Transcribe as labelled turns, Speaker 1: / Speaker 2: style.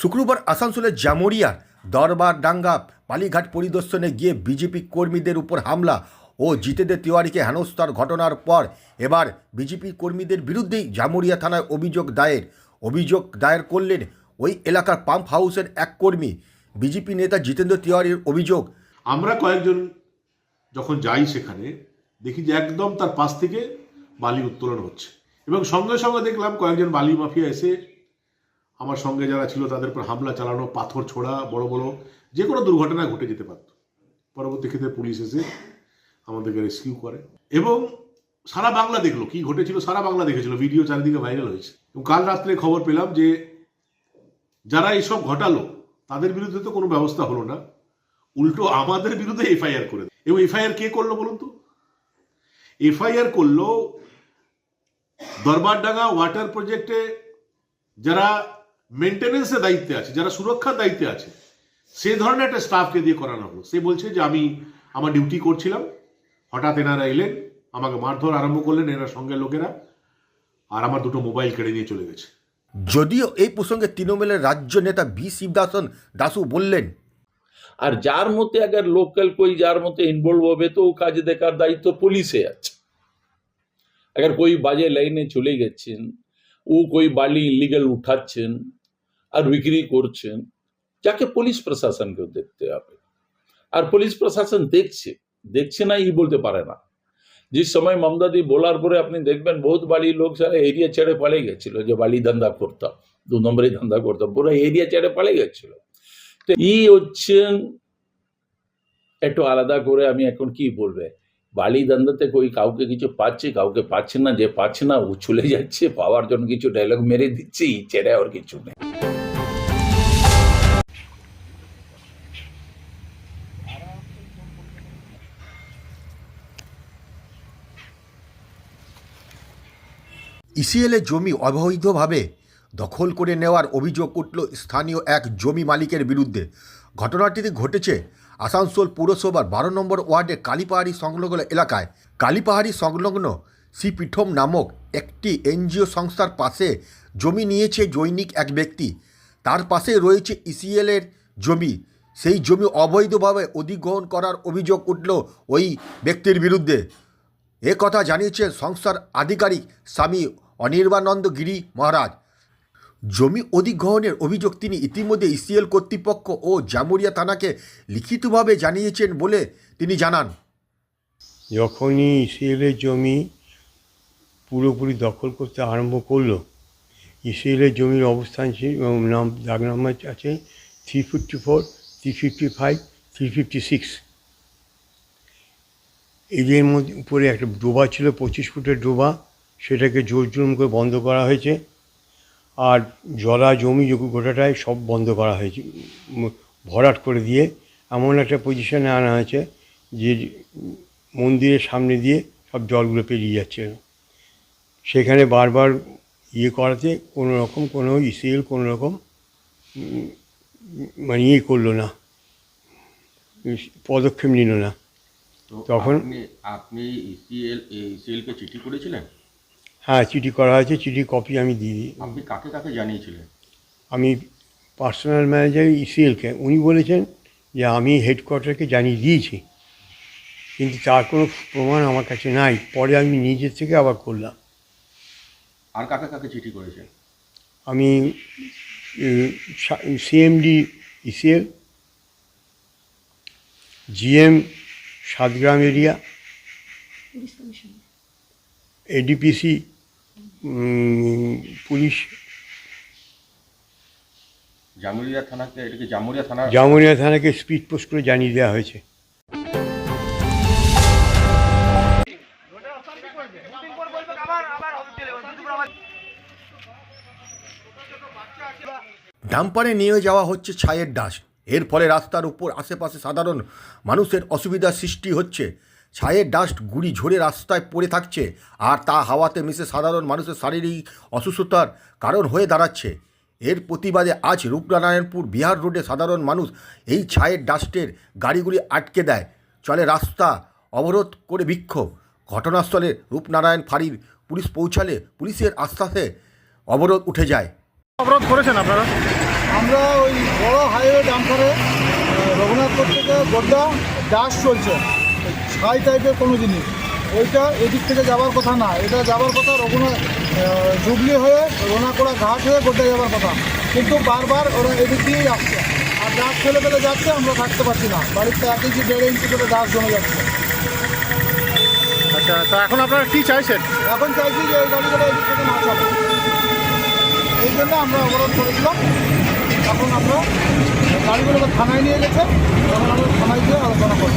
Speaker 1: শুক্রবার আসানসোলের জামুরিয়ার দরবার, ডাঙ্গা পালিঘাট পরিদর্শনে গিয়ে বিজেপি কর্মীদের উপর হামলা ও জিতেদের তিওয়ারিকে হেনস্থার ঘটনার পর এবার বিজেপি কর্মীদের বিরুদ্ধেই জামুরিয়া থানায় অভিযোগ দায়ের। অভিযোগ দায়ের করলেন ওই এলাকার পাম্প হাউসের এক কর্মী। বিজেপি নেতা জিতেন্দ্র তিওয়ারির অভিযোগ,
Speaker 2: আমরা কয়েকজন যখন যাই সেখানে, দেখি যে একদম তার পাশ থেকে বালি উত্তোলন হচ্ছে। এবং সঙ্গে সঙ্গে দেখলাম কয়েকজন বালি মাফিয়া এসে আমার সঙ্গে যারা ছিল তাদের উপর হামলা চালানো, পাথর ছোড়া, বড় বড় যে কোনো দুর্ঘটনা ঘটে যেতে পারত। পরবর্তী ক্ষেত্রে পুলিশ এসে আমাদেরকে রেস্কিউ করে। এবং সারা বাংলা দেখল, কি ঘটেছিল সারা বাংলা দেখেছিল ভিডিও চারিদিকে ভাইরাল হয়েছে। এবং কাল রাত্রে খবর পেলাম যে যারা এইসব ঘটালো, তাদের বিরুদ্ধে তো কোনো ব্যবস্থা হলো না। উল্টো আমাদের বিরুদ্ধে এফআইআর করে। এবং এফআইআর কে করল বলুন তো? এফআইআর করল দরবারডাঙ্গা ওয়াটার প্রজেক্টে যারা মেনটেনেন্সের দায়িত্বে আছে যারা সুরক্ষার দায়িত্বে আছে সে ধরনের একটা স্টাফকে দিয়ে করানো হলো সে বলছে যে আমি আমার ডিউটি করছিলাম হঠাৎ এনারা এলেন আমাকে মারধর আরম্ভ করলেন এনারা সঙ্গে লোকেরা আর আমার দুটো মোবাইল কেড়ে নিয়ে চলে গেছে
Speaker 1: যদিও এই প্রসঙ্গে তৃণমূলের রাজ্য নেতা বি শিবদাসন দাসু বললেন
Speaker 3: আর যার মধ্যে अगर লোকাল कोई যার মধ্যে ইনভলভ হবে তো ও কাজ দেখার দায়িত্ব পুলিশে আছে अगर कोई বাজে লাইনে চলে গেছেন ও कोई বালি ইলিগাল উঠাচ্ছেন আর বিক্রি করছেন যাকে পুলিশ প্রশাসনকে দেখতে হবে। আর পুলিশ প্রশাসন দেখছে দেখছে না, ই বলতে পারে না। যে সময় মমদাদি বলার পরে আপনি দেখবেন, বহুত বাড়ি লোক সারা এরিয়া ছেড়ে পালে গেছিল, যে বালি ধান্দা করতাম দু নম্বরে ধান্দা করতাম পুরো এরিয়া ছেড়ে পালে গেছিল। তো ই হচ্ছেন একটু আলাদা করে আমি এখন কি বলবে? বালি দান্দাতে কই কাউকে কিছু পাচ্ছে, কাউকে পাচ্ছে না, যে পাচ্ছে না, ও চলে যাচ্ছে, পাওয়ার জন্য কিছু ডায়লগ মেরে দিচ্ছে, ই ছেড়ে আর কিছু নেই।
Speaker 1: ইসিএলের জমি অবৈধভাবে দখল করে নেওয়ার অভিযোগ উঠল স্থানীয় এক জমি মালিকের বিরুদ্ধে। ঘটনাটি ঘটেছে আসানসোল পুরসভার বারো নম্বর ওয়ার্ডে কালীপাহাড়ি সংলগ্ন এলাকায়। কালীপাহাড়ি সংলগ্ন শ্রীপীঠম নামক একটি এনজিও সংস্থার পাশে জমি নিয়েছে জৈনিক এক ব্যক্তি। তার পাশে রয়েছে ইসিএলের জমি। সেই জমি অবৈধভাবে অধিগ্রহণ করার অভিযোগ উঠল ওই ব্যক্তির বিরুদ্ধে। এ কথা জানিয়েছেন সংস্থার আধিকারিক স্বামী অনির্বানন্দ গিরি মহারাজ। জমি অধিগ্রহণের অভিযোগ তিনি ইতিমধ্যে ইসিএল কর্তৃপক্ষ ও জামুরিয়া থানাকে লিখিতভাবে জানিয়েছেন বলে তিনি জানান।
Speaker 4: যখনই ইসিএলের জমি পুরোপুরি দখল করতে আরম্ভ করল ইসরায়েলের জমির অবস্থান নাম দাগ নাম্বার আছে three fifty four three fifty five three fifty six এদের মধ্যে উপরে একটা ডোবা ছিল, পঁচিশ ফুটের ডোবা। সেটাকে জোর জুলুম করে বন্ধ করা হয়েছে। আর জলা জমি গোটাটাই সব বন্ধ করা হয়েছে ভরাট করে দিয়ে এমন একটা পজিশনে আনা হয়েছে যে মন্দিরের সামনে দিয়ে সব জলগুলো পেরিয়ে যাচ্ছে। সেখানে বারবার ইয়ে করাতে কোনো রকম কোনো ইসিএল কোনো রকম মানে ইয়ে করল না পদক্ষেপ নিল না। তখন-
Speaker 5: আপনি আপনি ইসিএল ইসিএলকে চিঠি করেছিলেন?
Speaker 4: হ্যাঁ চিঠি করা হয়েছে চিঠি কপি আমি দিয়ে দিই।
Speaker 5: আপনি কাকে কাকে জানিয়েছিলেন?
Speaker 4: আমি পার্সোনাল ম্যানেজার ইসিএলকে উনি বলেছেন যে আমি হেডকোয়ার্টারকে জানিয়ে দিয়েছি কিন্তু তার কোনো প্রমাণ আমার কাছে নাই পরে আমি নিজের থেকে আবার করলাম।
Speaker 5: আর কাকে কাকে চিঠি করেছেন?
Speaker 4: আমি CMD ECL GM Satgram area ADPC police.
Speaker 5: Jamuria থানাকে এটাকে জামুরিয়া থানা
Speaker 4: জামুরিয়া থানাকে স্পিড পোস্ট করে জানিয়ে দেওয়া হয়েছে।
Speaker 1: ডাম্পারে নিয়ে যাওয়া হচ্ছে ছায়ের ডাস এর ফলে রাস্তার উপর আশেপাশে সাধারণ মানুষের অসুবিধার সৃষ্টি হচ্ছে। ছায়ের ডাস্ট গুড়ি ঝরে রাস্তায় পড়ে থাকছে আর তা হাওয়াতে মিশে সাধারণ মানুষের শারীরিক অসুস্থতার কারণ হয়ে দাঁড়াচ্ছে। এর প্রতিবাদে আজ রূপনারায়ণপুর বিহার রোডে সাধারণ মানুষ এই ছায়ের ডাস্টের গাড়িগুলি আটকে দেয়। চলে রাস্তা অবরোধ করে বিক্ষোভ। ঘটনাস্থলে রূপনারায়ণ ফাঁড়ির পুলিশ পৌঁছালে পুলিশের আশ্বাসে অবরোধ উঠে যায়।
Speaker 6: অবরোধ করেছেন আপনারা?
Speaker 2: আমরা ওই বড় হাইওয়ে ডাম্পারে রঘুনাথপুর থেকে গোড্ডা ডাস চলছে। ছাই টাইপের কোনো জিনিস। ওইটা এদিক থেকে যাওয়ার কথা না। এটা যাওয়ার কথা রঘুনাথ আহ, জুবলি হয়ে রোনাকোড়া ঘাট হয়ে গোড্ডা যাওয়ার কথা। কিন্তু বারবার ওরা এদিক দিয়েই আসছে। আর গাছ ফেলে ফেলে যাচ্ছে আমরা থাকতে পারছি না। বাড়িতে এক ইঞ্চি দেড় ইঞ্চি করে ডাস জমে যাচ্ছে।
Speaker 6: আচ্ছা তা এখন আপনারা কী চাইছেন?
Speaker 2: এখন চাইছি যে এই গাড়িগুলো এদিক থেকে না চলে এই জন্য আমরা অবরোধ করেছিলাম। এখন আমরা গাড়িগুলোকে থানায় নিয়ে গেছে। এখন আমরা থানায় গিয়ে আলোচনা করব।